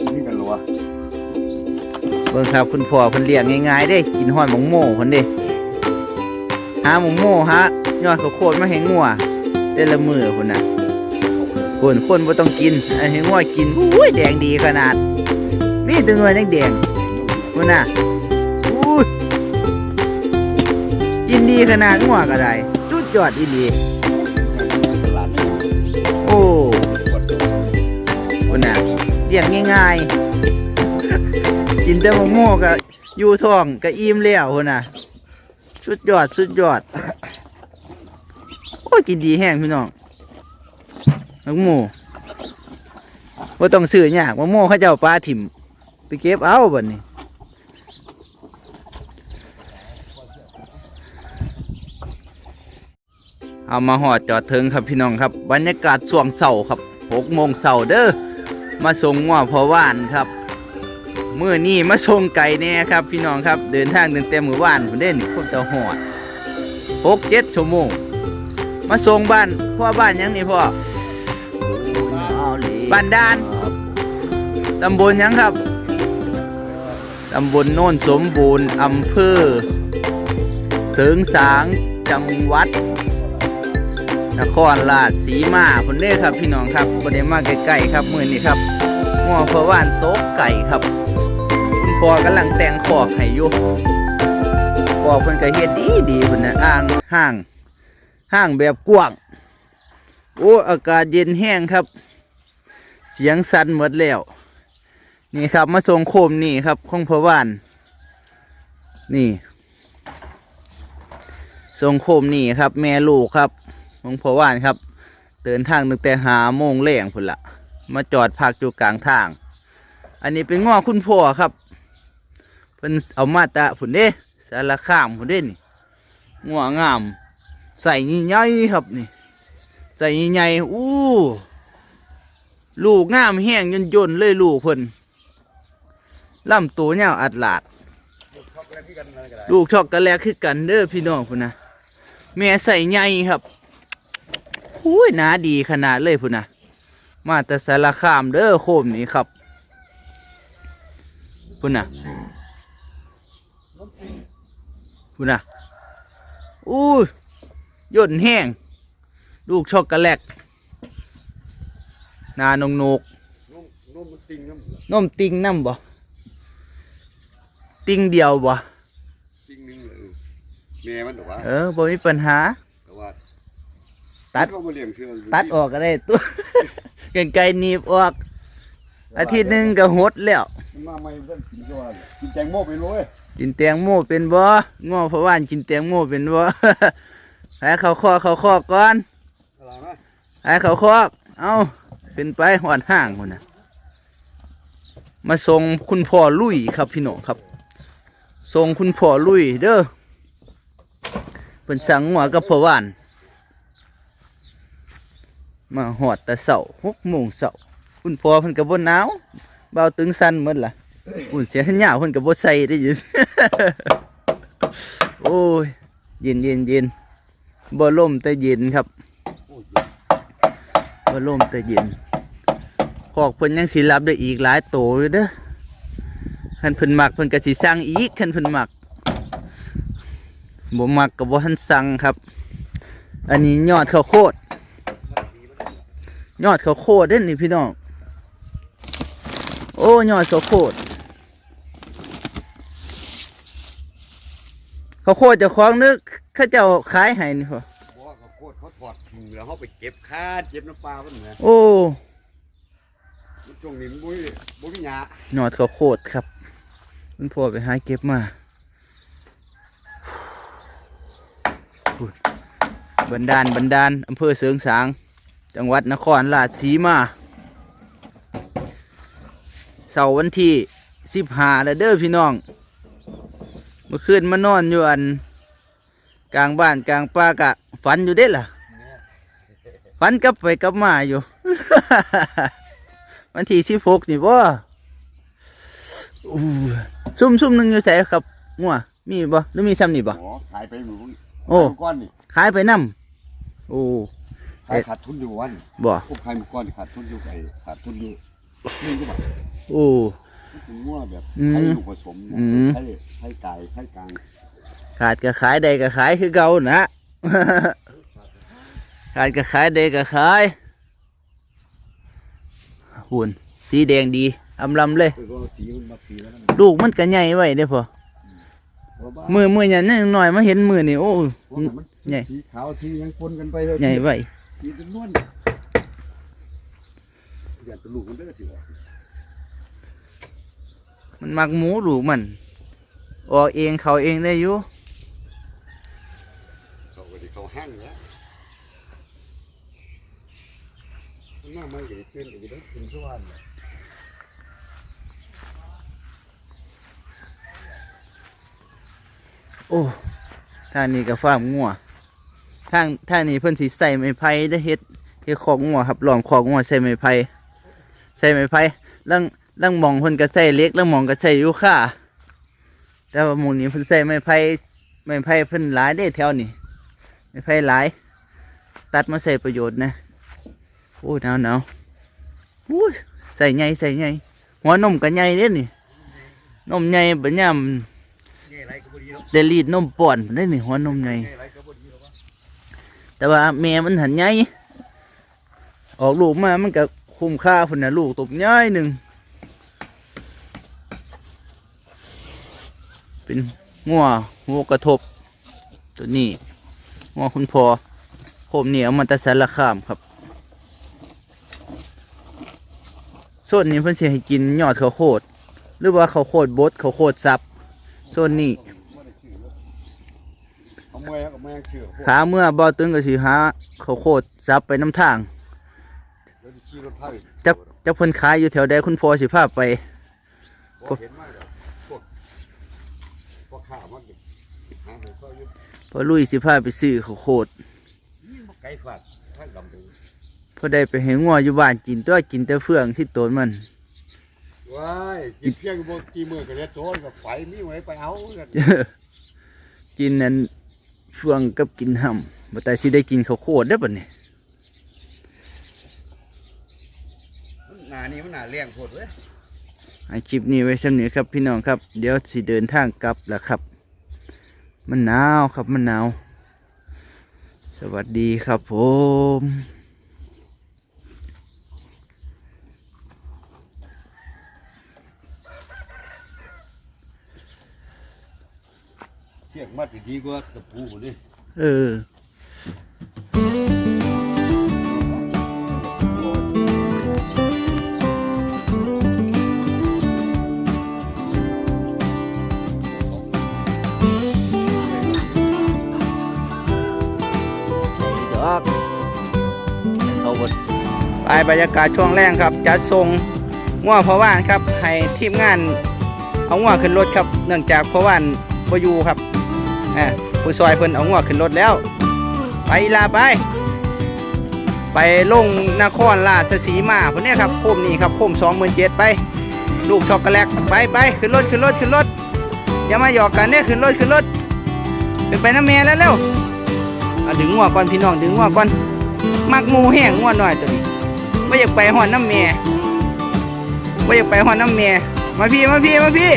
กินกันหรอวะเบิ่งครับคุณพ่อเพิ่นเลี้ยงง่ายๆเด้กินหอยหมงโม่เพิ่นเด้หาหมงโม่หายอดข้าวโพดมาให้งัวแต่ละมื้อพุ่นน่ะคนคนบ่ต้องกินอันให้งัวกินอุ้ยแดงดีขนาด มีแตัวหน่วยแดงๆพุ่นน่ะอุ้ยกินดีขนาดงัวก็ได้จุดยอดอีหลี ยงง่ายๆ กินแต่มงโม่ก็อยู่ท้องก็อิ่มแล้วพุ่นน่ะ สุดยอดสุดยอด โอ้กินดีแห้งพี่น้องมักหมูว่าต้องซื้อยากมะม่วงเขาเจ้าปลาถิ่ม ไปเก็บเอาบัดนี้เอามาหอดจอดเทิงครับพี่น้องครับ บรรยากาศช่วงเสาร์ครับหกโมงเสาร์เด้อ มาส่งง้อพอว่านครับเมื่อนี้มาส่งไก่แน่ครับ พี่น้องครับเดินทางตั้งแต่มือว่านผมเด่นพวกเตาหอดหกเจ็ดชั่วโมงมาส่งบ้านพ่อบ้านยังนี่พ่อบ้านด้านตำบลยังครับตำบลโน่นสมบูรณ์อำเภอเสริงสางจังหวัด นครราชสีมาคนเด้ครับพี่น้องครับประเดี๋ยวมาใกล้ๆครับมือนี้ครับง้อพะว่านโต๊ะไก่ครับคุณพ่อกำลังแต่งขอกให้อยู่ขอกเพิ่นก็เฮ็ดดีดีๆเพิ่นน่ะอ่างห้างห้างแบบกว้างโอ้อากาศเย็นแห้งครับ เสียงสั่นหมดแล้ว นี่ครับมาส่งโคมนี่ครับของพ่อว่าน นี่ส่งโคมนี่ครับ แม่ลูกครับ ของพ่อว่านครับ เดินทางตั้งแต่หาโมงแรงพุ่นละมาจอดพักอยู่กลางทาง อันนี้เป็นง้อคุณพ่อครับเพิ่นเอามาตะพุ่นเด้สารข้ามพุ่นเด้นี่ง้องาม ใส่ยี่ใหญ่ครับนี่ ใส่ยี่ใหญ่อู้ลูกงามแห้งยนยนๆเลยลูกเพิ่นล่ำตัวยาวอัดลาด ลูกชอบกันแลกช็อกโกแลคือกันเด้อพี่น้องพุ่นนะแม่ใส่ใหญ่ครับ อุ้ยหนาดีขนาดเลยพุ่นนะมาแต่สารคามเด้อโคมนี้ครับพุ่นนะพุ่นนะอุ้ยย่นแห้ง ลูกช็อกโกแลตนานงนกนุ่มนุ่มมันติงน้นมติงน้ำบ่ติงเดียวบ่ำติงนึงเลยแม่มันหรอวะเออบ่มีปัญหาแต่ว่าตัดก็มาเลี้ยงเชื่อตัดออกก็ได้ตัวกันไกลหนีบออก อาทิตย์หนึ่งก็หดแล้ว มันมาไม่เพิ่นกินก็ว่ากินแตงโมไปเลยกินแตงโมเป็นบ่ง้อเพราะว่านกินแตงโมเป็นบ่ ให้เขาคอกเขาคอกก่อนอะไรนะให้เขาคอก เอาขึ้นไปหอดห้างคนน่ะ มาส่งคุณพ่อลุยครับพี่น้องครับ ส่งคุณพ่อลุยเด้อเป็นสั่งหัวกับพ่อว่าน มาหอดแต่เสาหกโมงเสาคุณพ่อเพิ่นกับบนหนาวเบาตึงสั้นหมดล่ะอุ่นเสียหนหยาวเพิ่นกับบใส่ได้ยิน โอ้ยเย็นเย็นเย็นบ่ล่มแต่เย็นครับบ่ล่มแต่เย็นขอกเพิ่นยังสิรับได้อีกหลายโตอยู่เด้อคันเพิ่นมักเพิ่นก็สิสั่งอีกคันเพิ่นมักบ่มักก็บ่ทันสั่งครับ อันนี้ยอดข้าวโพด ยอดข้าวโพดเด้อนี่พี่น้อง โอ้ยอดข้าวโพดข้าวโพดเจ้าของนึกเขาเจ้าขายให้นี่พอบอกว่าเขาโคตรเขาถอดทิ้งแล้วเขาไปเก็บคาดเก็บน้ำปลามันนะโอ้มันช่วงนี้มันบุ้ยบุ้ยหยายอดข้าวโพดครับคุณพ่อไปหาเก็บมาพูดบันดาลบันดาลอำเภอเสริงสาง จังหวัดนครราชสีมาเสาร์วันที่สิบห้าแล้วเด้อพี่น้อง เมื่อคืนมานอนอยู่อัน กลางบ้านกลางป่ากะฝันอยู่เด้ล่ะฝันกลับไปกลับมาอยู่ วันที่สิบหกนี่บ่อู้ซุ่มซุ่มหนึ่งอยู่ใส่ครับงัวมีบ่หรือมีซ้ำนี่บ่อ๋อขายไปหมือนโอ้ก้อนนี่ขายไปนำโอ้ ขายขาดทุนอยู่วันบ่พวกขายหมือก้อนนี่ขาดทุนอยู่ไอ้ขาดทุนอยู่นี่ก็บอกโอ้เป็นงัวแบบอืมให้ลูกผสมนะอืมให้ให้ไก่ให้กลางขาดก็ขายใดก็ขายคือเก่านะขาดก็ขายใดก็ขายหุ่นสีแดงดีอำลำเลยคือว่าสีมันมาสีแล้วมันลูกมันก็ใหญ่ไว้เด้อพอเพราะว่ามือมืออย่างนี้หน่อยมาเห็นมือนี่โอ้เพราะว่ามันใหญ่สีขาวสียังปนกันไปเลยใหญ่ไว้ สีจำนวนอยากจะลูกมันได้อสิวะมันมักหมูลูกมันออกเองเขาเองได้อยู่เขาก็สิเขาห้างแล้วมันน่ามันก็สิเป็นอีกแล้วเป็นทุกวันเนี่ยโอ้ทางนี้ก็ฟาร์มงัว ทางทางนี้เพิ่นสิใส่ไม้ไผ่ได้เฮ็ดเฮ็ดคอกงัวครับล้อมคอกงัวใส่ไม้ไผ่ใส่ไม้ไผ่ลังลังหมองเพิ่นก็ใส่เหล็กลังหมองก็ใส่ยูคาแต่ว่าหมู่นี้เพิ่นใส่ไม้ไผ่ไม้ไผ่เพิ่นหลายเด้แถวนี้ไม้ไผ่หลาย ตัดมาใส่ประโยชน์นะโอ้ยหนาวหนาวโอ้ยใส่ใหญ่ใส่ใหญ่หัวนมก็ใหญ่เด้นี่นมใหญ่บัดยามไงไรก็บ่ดีหรอกได้รีดนมป้อนได้นี่หัวนมใหญ่ไง แต่ว่าแม่มันหันใหญ่ออกลูกมามันก็คุ้มค่าพุ่นนะลูกตบใหญ่หนึ่งเป็นงัวหัวกระทบ ตัวนี้งัวคุณพอโคมเนี่เอามาแตะสารคามครับส่วนนี้เพิ่นเสิให้กินยอดข้าวโพดหรือว่าข้าวโพดบดข้าวโพดสับส่วนนี้ ขาเมื่อบ่ตึงก็สิหาข้าวโพดซับไปน้ำทางแล้วสิขี่รถไฟจักจักเพิ่นขายอยู่แถวใดคุณพ่อสิพาไปพวกเห็นมากเลยพวกพวกข้าวมันหาให้เขาอยู่พอลุยสิพาไปซื้อข้าวโพดนี่บ่ไกลฝาดทางดำเลยพอได้ไปให้งัวอยู่บ้านกินตัวกินแต่เฟืองที่ต้นมันว้ายกินเพียงบ่กี่มื้อก็เรียกโจรก็ไฟมีไว้ไปเอากันกินนั้น เฟืองกับกินห่ำบ่แต่สิได้กินข้าวโพดได้อบัดนี้หน้านี้มันหน้าเลี้ยงโพดเว้ยให้คลิปนี้ไว้สำนี้ครับพี่น้องครับ เดี๋ยวสิเดินทางกลับแล้วครับ มันหนาวครับมันหนาว สวัสดีครับผม เสียงมัดดีกว่าตะปูนี่เออดอกเขาบดไปบรรยากาศช่วงแรกครับ จัดทรงง่วพอว่านครับ ให้ทีมงานเอาง่วขึ้นรถครับ เนื่องจากพอว่านพอยู่ครับ อ่าผู้ซอยเพิ่นเอาง่วขึ้นรถแล้ว ไปลาไป ไปลงนครราชสีมาพุ่นเนี่ยครับโคมนี่ครับโคมสองหมื่นเจ็ดไป ลูกช็อกโกแลตไปไปขึ้นรถขึ้นรถขึ้นรถอย่ามาหยอกกันเนี่ยขึ้นรถขึ้นรถขึ้นไปน้ำเมียแล้วเร็วเอาดึงงัวก่อนพี่น้องดึงงัวก่อนมักมูแห้งงัวหน่อยตัวนี้ไม่อยากไปหอนน้ำเมียไม่อยากไปหอนน้ำเมียมาพี่มาพี่มาพี่